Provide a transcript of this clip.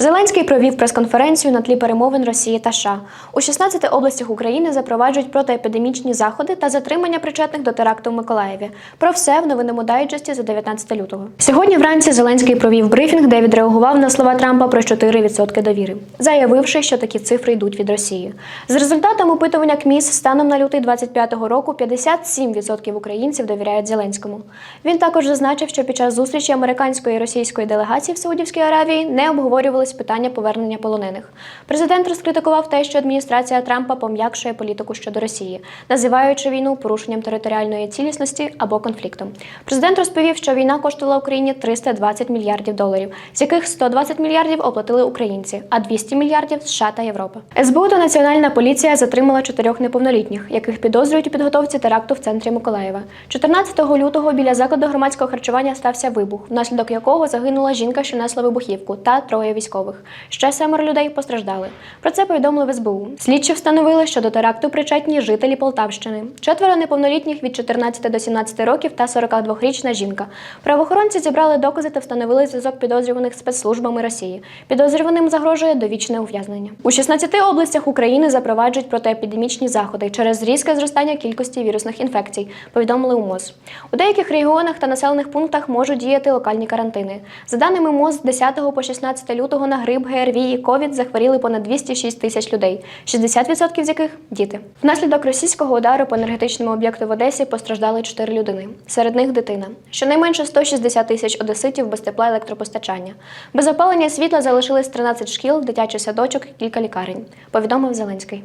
Зеленський провів прес-конференцію на тлі перемовин Росії та США. У 16 областях України запроваджують протиепідемічні заходи та затримання причетних до теракту в Миколаєві. Про все в новинному дайджесті за 19 лютого. Сьогодні вранці Зеленський провів брифінг, де відреагував на слова Трампа про 4% довіри, заявивши, що такі цифри йдуть від Росії. з результатом опитування КМІС станом на лютий 25-го року 57% українців довіряють Зеленському. Він також зазначив, що під час зустрічі американської і російської делегацій в Саудівській Аравії не обговорювались питання повернення полонених. Президент розкритикував те, що адміністрація Трампа пом'якшує політику щодо Росії, називаючи війну порушенням територіальної цілісності або конфліктом. Президент розповів, що війна коштувала Україні 320 мільярдів доларів, з яких 120 мільярдів оплатили українці, а 200 мільярдів США та Європа. СБУ та Національна поліція затримала чотирьох неповнолітніх, яких підозрюють у підготовці теракту в центрі Миколаєва. 14 лютого біля закладу громадського харчування стався вибух, внаслідок якого загинула жінка, що несла вибухівку, та троє військових. Ще семеро людей постраждали. Про це повідомили в СБУ. Слідчі встановили, що до теракту причетні жителі Полтавщини. Четверо неповнолітніх від 14 до 17 років та 42-річна жінка. Правоохоронці зібрали докази та встановили зв'язок підозрюваних спецслужбами Росії. Підозрюваним загрожує довічне ув'язнення. У 16 областях України запроваджують протиепідемічні заходи через різке зростання кількості вірусних інфекцій, повідомили у МОЗ. У деяких регіонах та населених пунктах можуть діяти локальні карантини. За даними МОЗ, з 10 по 16 лютого на грип, ГРВІ і ковід захворіли понад 206 тисяч людей, 60% з яких діти. Внаслідок російського удару по енергетичному об'єкту в Одесі постраждали 4 людини. Серед них дитина. Щонайменше 160 тисяч одеситів без тепла електропостачання. Без опалення світла залишились 13 шкіл, дитячий садочок кілька лікарень, повідомив Зеленський.